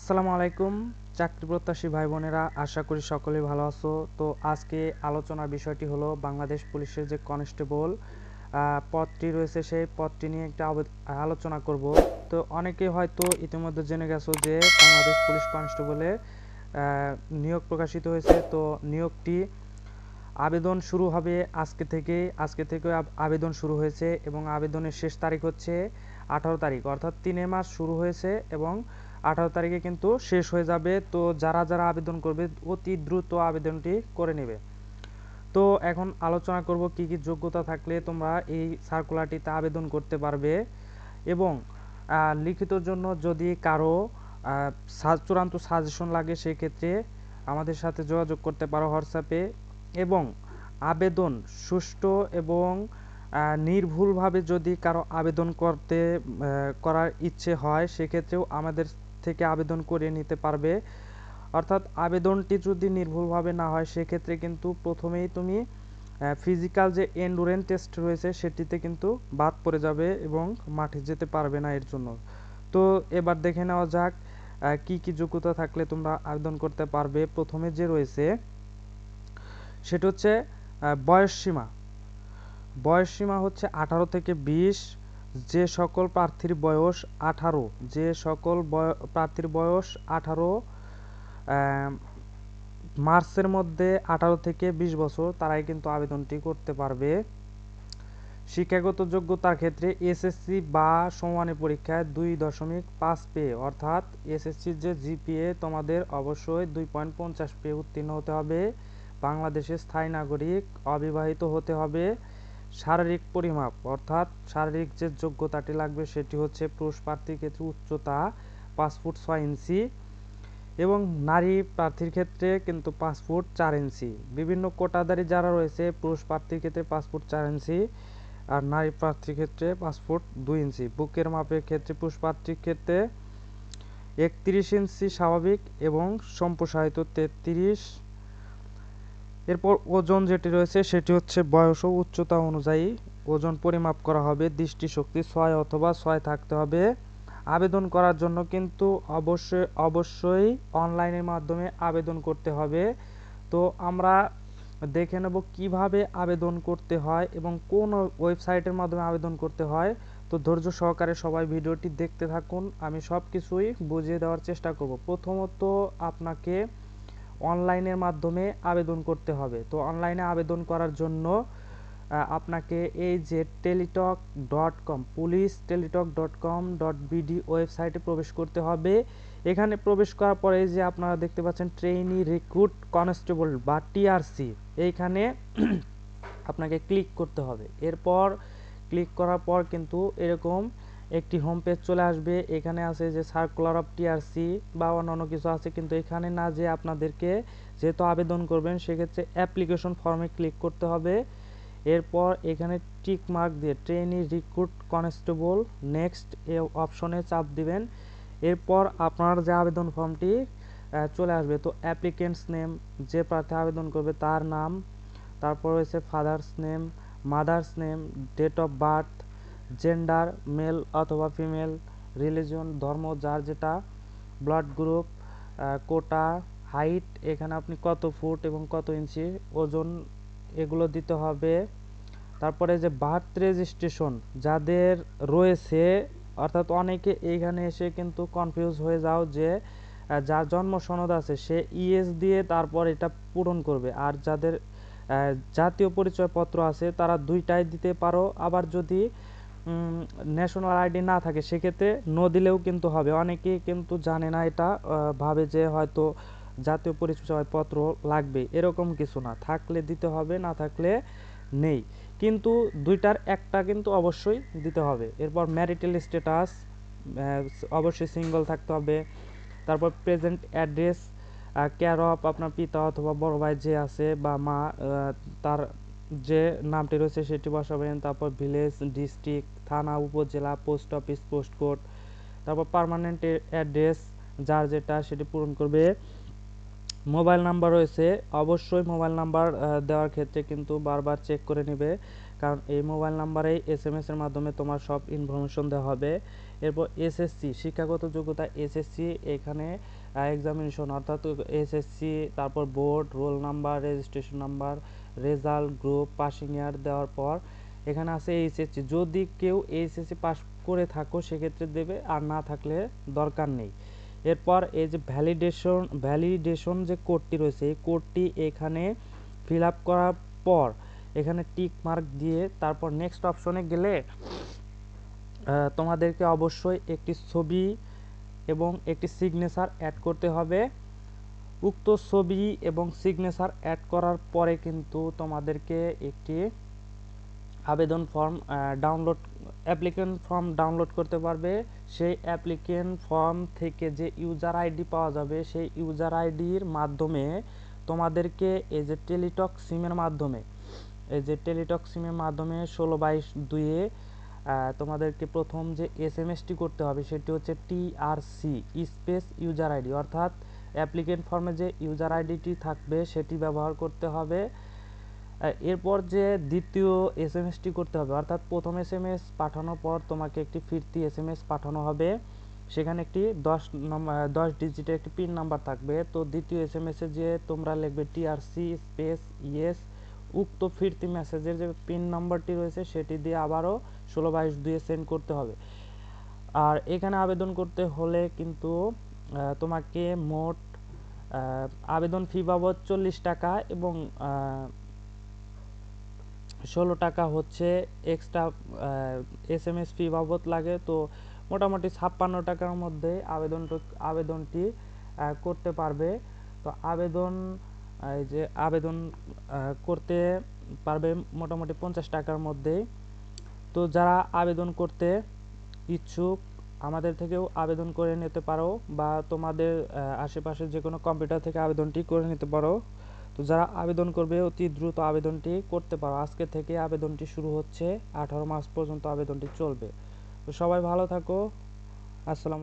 আসসালামু আলাইকুম, চাকরি প্রত্যাশী ভাই বোনেরা, আশা করি সকলেই ভালো আছো। তো আজকে আলোচনার বিষয়টি হলো বাংলাদেশ পুলিশের যে কনস্টেবল পদটি রয়েছে সেই পদটি নিয়ে একটা আলোচনা করব। তো অনেকেই হয়তো ইতিমধ্যে জেনে গেছো যে বাংলাদেশ পুলিশ কনস্টেবলে নিয়োগ প্রকাশিত হয়েছে। তো নিয়োগটি আবেদন শুরু হবে আজকে থেকে আজকে থেকে আবেদন শুরু হয়েছে এবং আবেদনের শেষ তারিখ হচ্ছে আঠারো তারিখ, অর্থাৎ তিনে মাস শুরু হয়েছে এবং আঠারো তারিখে কিন্তু শেষ হয়ে যাবে। তো যারা যারা আবেদন করবে, অতি দ্রুত আবেদনটি করে নেবে। তো এখন আলোচনা করব কি কি যোগ্যতা থাকলে তোমরা এই সার্কুলারটিতে আবেদন করতে পারবে। এবং লিখিতর জন্য যদি কারও চূড়ান্ত সাজেশন লাগে, সেক্ষেত্রে আমাদের সাথে যোগাযোগ করতে পারো হোয়াটসঅ্যাপে এবং, আবেদন সুষ্ঠু এবং নির্ভুলভাবে যদি কারও আবেদন করতে করার ইচ্ছে হয়, সেক্ষেত্রেও আমাদের থেকে আবেদন করে নিতে পারবে। অর্থাৎ আবেদনটি যদি নির্ভুলভাবে না হয়, সেক্ষেত্রে কিন্তু প্রথমেই তুমি ফিজিক্যাল যে এন্ডুরেন্স টেস্ট রয়েছে, সেটিতে কিন্তু বাদ পড়ে যাবে এবং মাঠে যেতে পারবে না এর জন্য। তো এবার দেখে নেওয়া যাক কি কি যোগ্যতা থাকলে তোমরা আবেদন করতে পারবে। প্রথমে যে রয়েছে, সেটা হচ্ছে বয়স সীমা বয়স সীমা হচ্ছে আঠারো থেকে বিশ যে সকল প্রার্থীর বয়স আঠারো, যে সকল প্রার্থীর বয়স আঠারো মার্চের মধ্যে আঠারো থেকে বিশ বছর, তারাই কিন্তু আবেদনটি করতে পারবে। শিক্ষাগত যোগ্যতার ক্ষেত্রে এসএসসি বা সমমানের পরীক্ষায় দুই দশমিক পাঁচ পেয়ে অর্থাৎ এসএসসির যে জিপিএ, তোমাদের অবশ্যই দুই পয়েন্ট পঞ্চাশ পেয়ে উত্তীর্ণ হতে হবে। বাংলাদেশের স্থায়ী নাগরিক অবিবাহিত হতে হবে। শারীরিক পরিমাপ, অর্থাৎ শারীরিক যে যোগ্যতাটি লাগবে সেটি হচ্ছে পুরুষ প্রার্থীর ক্ষেত্রে উচ্চতা পাঁচ ফুট ছয় ইঞ্চি এবং নারী প্রার্থীর ক্ষেত্রে কিন্তু পাঁচ ফুট চার ইঞ্চি। বিভিন্ন কোটাধারী যারা রয়েছে পুরুষ প্রার্থীর ক্ষেত্রে পাঁচ ফুট চার ইঞ্চি আর নারী প্রার্থীর ক্ষেত্রে পাঁচ ফুট দুই ইঞ্চি। বুকের মাপের ক্ষেত্রে পুরুষ প্রার্থীর ক্ষেত্রে একত্রিশ ইঞ্চি স্বাভাবিক এবং সম্প্রসারিত তেত্রিশ এরপর ওজন যেটি রয়েছে সেটি হচ্ছে বয়স ও উচ্চতা অনুযায়ী ওজন পরিমাপ করা হবে, দৃষ্টিশক্তি ছয় অথবা ছয় থাকতে হবে। আবেদন করার জন্য কিন্তু অবশ্যই অবশ্যই অনলাইনের মাধ্যমে আবেদন করতে হবে। তো আমরা দেখে নেব কীভাবে আবেদন করতে হয় এবং কোন ওয়েবসাইটের মাধ্যমে আবেদন করতে হয়। তো ধৈর্য সহকারে সবাই ভিডিওটি দেখতে থাকুন। আমি সব কিছুই বুঝিয়ে দেওয়ার চেষ্টা করব। প্রথমত আপনাকে অনলাইনের মাধ্যমে আবেদন করতে হবে। তো অনলাইনে আবেদন করার জন্য আপনাকে এই যে Teletalk dot com, police Teletalk dot com dot BD ওয়েবসাইটে প্রবেশ করতে হবে। এখানে প্রবেশ করার পরে যে আপনারা দেখতে পাচ্ছেন, ট্রেইনি, রিক্রুট, কনস্টেবল বা টিআরসি, এইখানে আপনাকে ক্লিক করতে হবে। এরপর ক্লিক করার পর কিন্তু এরকম একটি হোম পেজ চলে আসবে। এখানে আছে যে সার্কুলার অফ টিআরসি বা অন্যান্য কিছু আছে, কিন্তু এখানে না যে আপনাদেরকে যেহেতু আবেদন করবেন, সেক্ষেত্রে অ্যাপ্লিকেশন ফর্মে ক্লিক করতে হবে। এরপর এখানে টিক মার্ক দিয়ে ট্রেনি রিক্রুট কনস্টেবল নেক্সট এ অপশনে চাপ দিবেন। এরপর আপনার যে আবেদন ফর্মটি চলে আসবে। তো অ্যাপ্লিকেন্টস নেম যে প্রার্থী আবেদন করবে তার নাম, তারপর রয়েছে father's name mother's name date of birth gender male অথবা ফিমেল রিলিজন ধর্ম, যার যেটা ব্লাড গ্রুপ কোটা হাইট এখানে আপনি কত ফুট এবং কত ইঞ্চি ওজন এগুলো দিতে হবে। তারপরে যে বার্থ রেজিস্ট্রেশন যাদের রয়েছে, অর্থাৎ অনেকে এইখানে এসে কিন্তু কনফিউজ হয়ে যাও যে যার জন্ম সনদ আছে, সে ইএস দিয়ে তারপর এটা পূরণ করবে। আর যাদের জাতীয় পরিচয়পত্র আছে, তারা দুইটাই দিতে পারো। আবার যদি ন্যাশনাল আইডি না থাকে, সেক্ষেত্রে নো দিলেও কিন্তু হবে। অনেকে কিন্তু জানে না এটা ভাবে যে হয়তো জাতীয় পরিচয়পত্র লাগবে, এরকম কিছু না। থাকলে দিতে হবে, না থাকলে নেই। কিন্তু দুইটার একটা কিন্তু অবশ্যই দিতে হবে। এরপর ম্যারিটাল স্ট্যাটাস অবশ্যই সিঙ্গল থাকতে হবে। তারপর প্রেজেন্ট অ্যাড্রেস কেয়ার অফ আপনার পিতা অথবা বড় ভাই যে আছে বা মা তার যে নামটি রয়েছে সেটি বসাবেন। তারপর ভিলেজ, ডিস্ট্রিক্ট, থানা, উপজেলা, পোস্ট অফিস, পোস্ট কোড তারপর পার্মানেন্ট অ্যাড্রেস, যার যেটা সেটি পূরণ করবে। মোবাইল নাম্বার রয়েছে। অবশ্যই মোবাইল নাম্বার দেওয়ার ক্ষেত্রে কিন্তু বারবার চেক করে নেবে। কারণ এই মোবাইল নাম্বারেই এস এম এস এর মাধ্যমে তোমার সব ইনফরমেশন দেওয়া হবে। এরপর এসএসসি, শিক্ষাগত যোগ্যতা এসএসসি, এখানে এক্সামিনেশন অর্থাৎ এসএসসি, তারপর board roll number registration number result group passing year দেওয়ার পর এখানে আছে এইচএসসি। যদি কেউ এইচএসসি পাস করে থাকো, সেক্ষেত্রে দেবে আর না থাকলে দরকার নেই। এরপর এই যে ভ্যালিডেশন ভ্যালিডেশন যে কোডটি রয়েছে, এই কোডটি এখানে ফিল আপ করার পর এখানে টিক মার্ক দিয়ে তারপর নেক্সট অপশনে গেলে তোমাদেরকে অবশ্যই একটি ছবি এবং একটি সিগনেচার অ্যাড করতে হবে। উক্ত ছবি এবং সিগনেচার অ্যাড করার পরে কিন্তু তোমাদেরকে একটি আবেদন form download applicant form download করতে পারবে। সেই অ্যাপ্লিকেন্ট ফর্ম থেকে যে ইউজার আইডি পাওয়া যাবে, সেই ইউজার আইডির মাধ্যমে তোমাদেরকে এই যে টেলিটক সিমের মাধ্যমে, এই যে টেলিটক সিমের মাধ্যমে ষোলো বাইশ দুইয়ে তোমাদেরকে প্রথম যে এস এম এসটি করতে হবে, সেটি হচ্ছে টিআরসি স্পেস ইউজার আইডি অর্থাৎ অ্যাপ্লিকেন্ট ফর্মে যে ইউজার আইডিটি থাকবে, সেটি ব্যবহার করতে হবে। এরপর যে দ্বিতীয় এস এম এসটি করতে হবে, অর্থাৎ প্রথম এস এম এস পাঠানোর পর তোমাকে একটি ফিরতি এস এম এস পাঠানো হবে। সেখানে একটি দশ নম্বর দশ ডিজিটের একটি পিন নাম্বার থাকবে। তো দ্বিতীয় এস এম এসে যে তোমরা লিখবে টিআরসি স্পেস ইয়েস উক্ত ফিরতি মেসেজের যে পিন নাম্বারটি রয়েছে, সেটি দিয়ে আবারও ষোলো বাইশ দুয়ে সেন্ড করতে হবে। আর এখানে আবেদন করতে হলে কিন্তু তোমাকে মোট আবেদন ফি বাবদ চল্লিশ টাকা এবং ষোলো টাকা হচ্ছে extra S M S fee বাবদ লাগে। তো মোটামুটি ছাপ্পান্ন টাকার মধ্যে আবেদন আবেদনটি করতে পারবে। তো আবেদন, এই যে আবেদন করতে পারবে মোটামুটি পঞ্চাশ টাকার মধ্যে। তো যারা আবেদন করতে ইচ্ছুক আমাদের থেকেও আবেদন করে নিতে পারো বা তোমাদের আশেপাশে যে কোনো কম্পিউটার থেকে আবেদনটি করে নিতে পারো। তো যারা আবেদন করবে, অতি দ্রুত আবেদনটি করতে পারো। আজকে থেকে আবেদনটি শুরু হচ্ছে। আঠারো মাস পর্যন্ত আবেদনটি চলবে। তো সবাই ভালো থাকো। আসসালাম